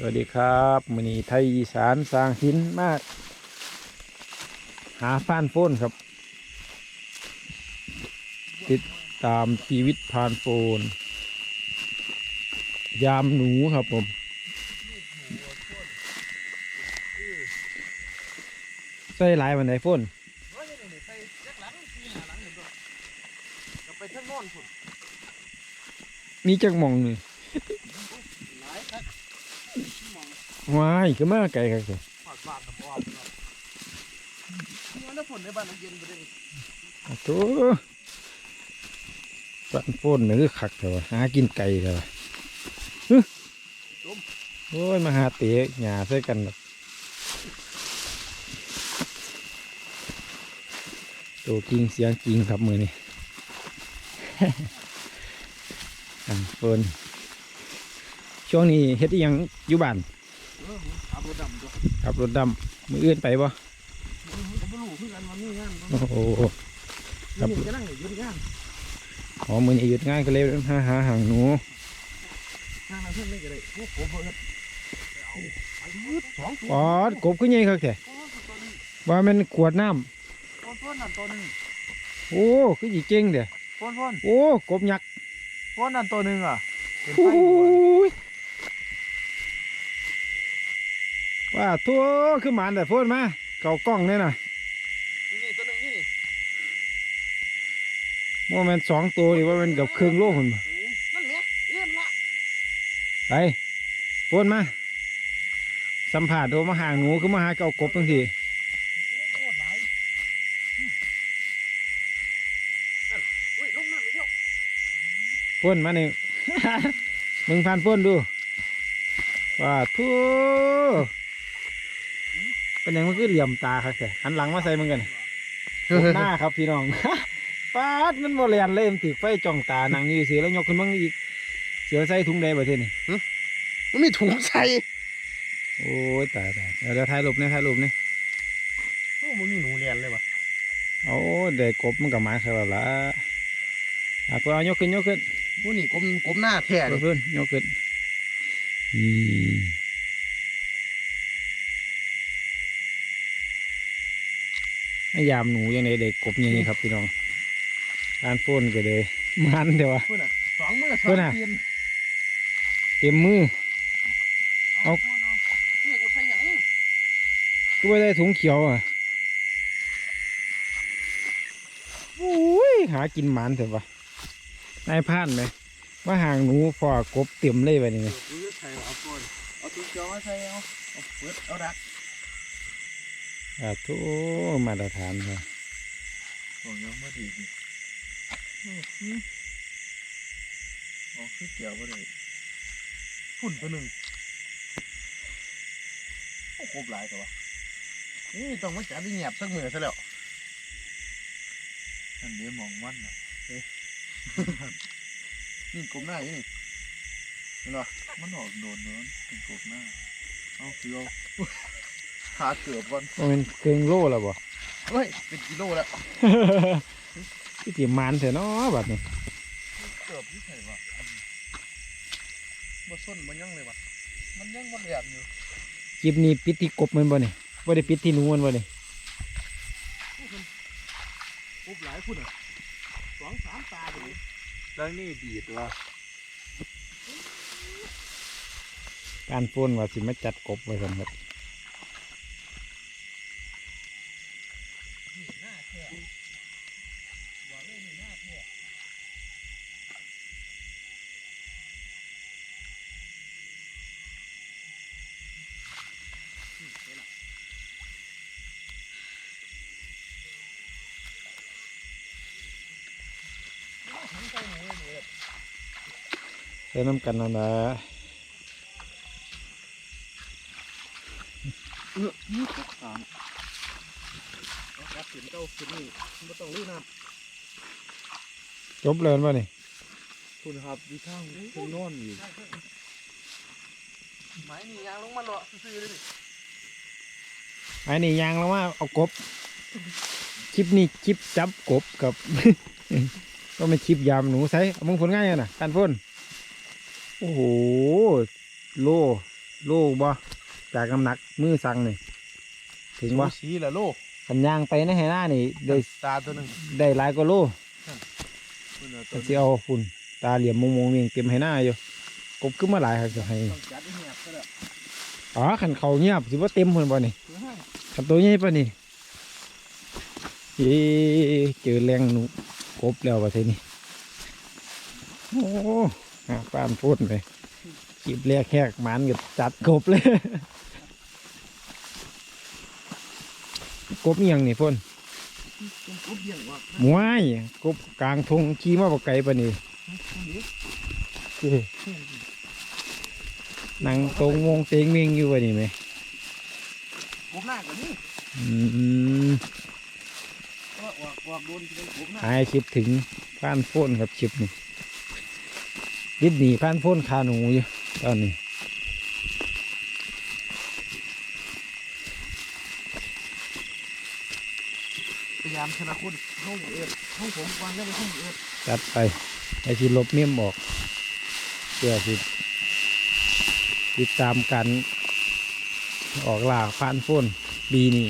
สวัสดีครับมือนีไทยอีสานสร้างหินมาก หาฟ้านโฟนครับ ติดตามชีวิตพานโฟน ยามหนูครับผม ใส่หลายวันไหนโฟนเฮ้ยนี่นี่ใส่จักหลังสี่หาหลังเห็นบ่งโน่นพุ่น มีจักหมองนี่ หลายครับมอง ว้ายก็มาไกลครับสิหอดบ้านกับอ้อมเนาะมันได้ผลในบ้านเย็นไปเลยโอ้โหฟ้านโฟนนี่คือคักแต่ว่าหากินไก่แต่ว่าฮึโอ้ยมาหาเตะหญ้าใส่กันแบบตัวจริงเสียงจริงครับมือนี่อ่าเฟินช่วงนี้เฮ็ดอิหยังอยู่บ้านเออ ขับรถดำตัวขับรถดำมืออื่นไปบ่ก็ไม่รู้เพื่อนวันนี้งานโอ้โหครับนี่ก็นั่งอยู่ยุ่งงานอ๋อมือนี้หยุดงานก็เลยหาหาหางหนูงานเพื่อนไม่ก็ได้พวกผมเพิ่นเอาอายุสองตัวอ๋อกบขึ้นใหญ่ครับแท้โอ้ตัวนี้ว่ามันขวดน้พ่นพ่นนั่นตัวหนึงำโอ้คือจีเก่งเด้พ่นพ่นโอ้กบยักษ์พ่นนั่นตัวหนึงอะเป็นโอ้ไฟอยู่อะ ย ว่าทั่วคือหมานแต่พ่นมาเก่ากล้องเนี่ยน่ะนี่นี่ตัวหนึงนี่นี่ว่ามันสองตัวดิว่ามันเกับครึ่งโลหุ่นบ่อืมนั่นแหละเอื้อนละไปปนมาสัมผัสโดมาหางหนูคือมาหาเก่ากบทั้งทีโคตรหลายอืมนั่นอุ้ยลงน้ำไปเที่ยวปนมาหนึ่งมึงพานปนดูว่าทั่ว เป็นยังมันคือเหลี่ยมตาครับแกหันหลังมาใส่มึงกันกบหน้าครับพี่น้องปาดมันโมเลียนเลยมันถือไฟจ้องตานังอยู่เสียแล้วยกขึ้นมึงอีก เสียวใส่ถุงใดบ่เท่นี่มันมีถุงใส่ โอ้ยตายตายเดี๋ยวเดี๋ยวถ่ายรูปนี่ถ่ายรูปนี่โอ้มันมีหนูเรียนเลยวะโอ้เด็กกบมันกับหมาเขาแล้วละอะเพื่อนเอายกขึ้นยกขึ้นพวกนี้กลมกลมหน้าแท้เพื่นี่อนยกขึ้นนี่ ให้ยามหนูยังไงเด็กกบยังไงครับพี่น้องการโฟนก็เลยมันเดี๋ยววะพูดน่ะสองมือสพูอดงน่ะเทียนเต็มมือเอาพูดนี่กูใส่หยังก็ไม่ได้ถุงเขียวอะโอ้ยหากินหมันเถอะวะนายพรานไหมว่าห่างหนูพอกบเต็มเลยไปนี่ไหมกูจะใส่เอาก่อนเอาถุงเขียวมาใส่เอาเอาเปิดเอาดัก อ่าทุมาตรฐานครับโอ้ยังไม่ดีดิเอาขี้เกียวไปเลยฝุ่นตัวหนึ่งโอ้ครบหลายตัวนี่ต้องมาจับที่เงียบสักมือซะแล้วอันนี้มองมันนะเฮ้ยนี่กลมหน้าอยู่นี่เห็นปะมันออกโดนเนื้อเป็นกลมหน้า เอาคือเอาขาเกือบก่อนว่ามันเครื่องโล่แล้วบ่เฮ้ยเป็นกิโลแล้วที่ตีมันเถอะเนาะบัดนี้เกือบที่ไหนวะบ่ส้นมันยังเลยวะมันยังบ่แหลมอยู่คลิปนี้ปิดที่กบแมันบ่นี่บ่ได้ปิดที่หนูแมันบ่นี่ปุ๊บหลายพุ่นอะสองสามตาเลยแล้วนี่ดีดวะการโฟนว่าสิมาจัดกบไว้กันครับ หน้าแท้บอกเลยนี่หน้าแท้นี่เห็นล่ะเอาหัน ใส่หมูเล่น้ำกันนั่นะเออนี่ตกสามครับขึ้นเก้าขึ้นนี่ไม่ต้องรีบน้ำจบเลยบ่นี่คุณครับอยู่ข้างข้างโนอนอยู่ไม้นี่ยางลงมาเลาะซื้อเลยไอ้นี่ยางล้วว่าเอากบ คลิปนี้คลิปจับกบกับ ก็ไม่คลิปยามหนูใส่เอามึงผลง่ายอะน่ะการโฟนโอ้โห โล โลบ่จากน้ำหนักมือสั่งนี่ถึงบ่สีละโลขันยางไปในไหหน้านี่ได้ตาตัวหนึ่งได้หลายกว่าโลพุ่นน่ะตัก็วสิเอาฝุ่นตาเหลี่ยมมงมงเมียงเต็มไหหน้าอยู่กบขึ้นมาหลายครับจะให้ต้องจัดให้เงียบก็ได้อ๋อขันเขาเงียบสิว่าเต็มคนบ่นี่ขันตัวใหญ่ปะนี่เย้เจอแรงหนู กบแล้วว่าเทนี่โอ้หาปานพูดไปกีบแรกแหกหมันก็จัดกบเลย กบเอียงนี่พ่นเป็นกบเบี่ยงว่ะหมวยกบกลางทงขี่มาบกไก่ปะนี่เจ้นั่งตรงวงเตงเมียงอยู่ปะนี่ไหมกบหน้ากันนี่อืม หายคลิปถึงพ่านโฟนครับคลิปนี้ดิบหนีพ่านโฟนคาหนูอยู่ตอนนี้พยายามชนะคุณเข้าเอ็ดเข้าผมวางได้ไปเข้าเอ็ดจัดไปไอศิลบเมี่ยมออกเพื่อสิติดตามกันออกลาพานโฟนปีนี้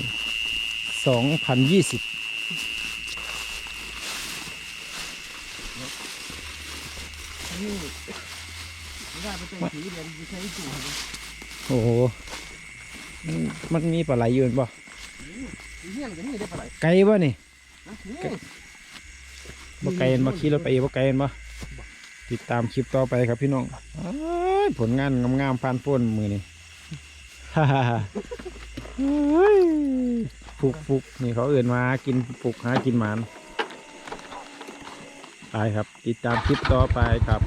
สองพันยี่สิบ นยี่สิบนี่ไม่ได้ไปเต็มสีเดียวจะใช้สูงโอ้โหมันมันมีปลาไหลอยู่เห็นป่ะเฮี้ยนกันนี่ได้ปะไหลไกลป่ะนี่นี่บ่ไกลเห็นบ่ขี่รถไปบ่ไกลเห็นบ่ติดตามคลิปต่อไปครับพี่น้องอ้ายผลงานงามๆผ่านโฟนมือนี่ ฮ่าฮ่าฮ่าเฮ้ยฟุกฟุกนี่เขาเอื่นมาหากินฟุกหากินหมาน ไปครับ ติดตามคลิปต่อไปครับ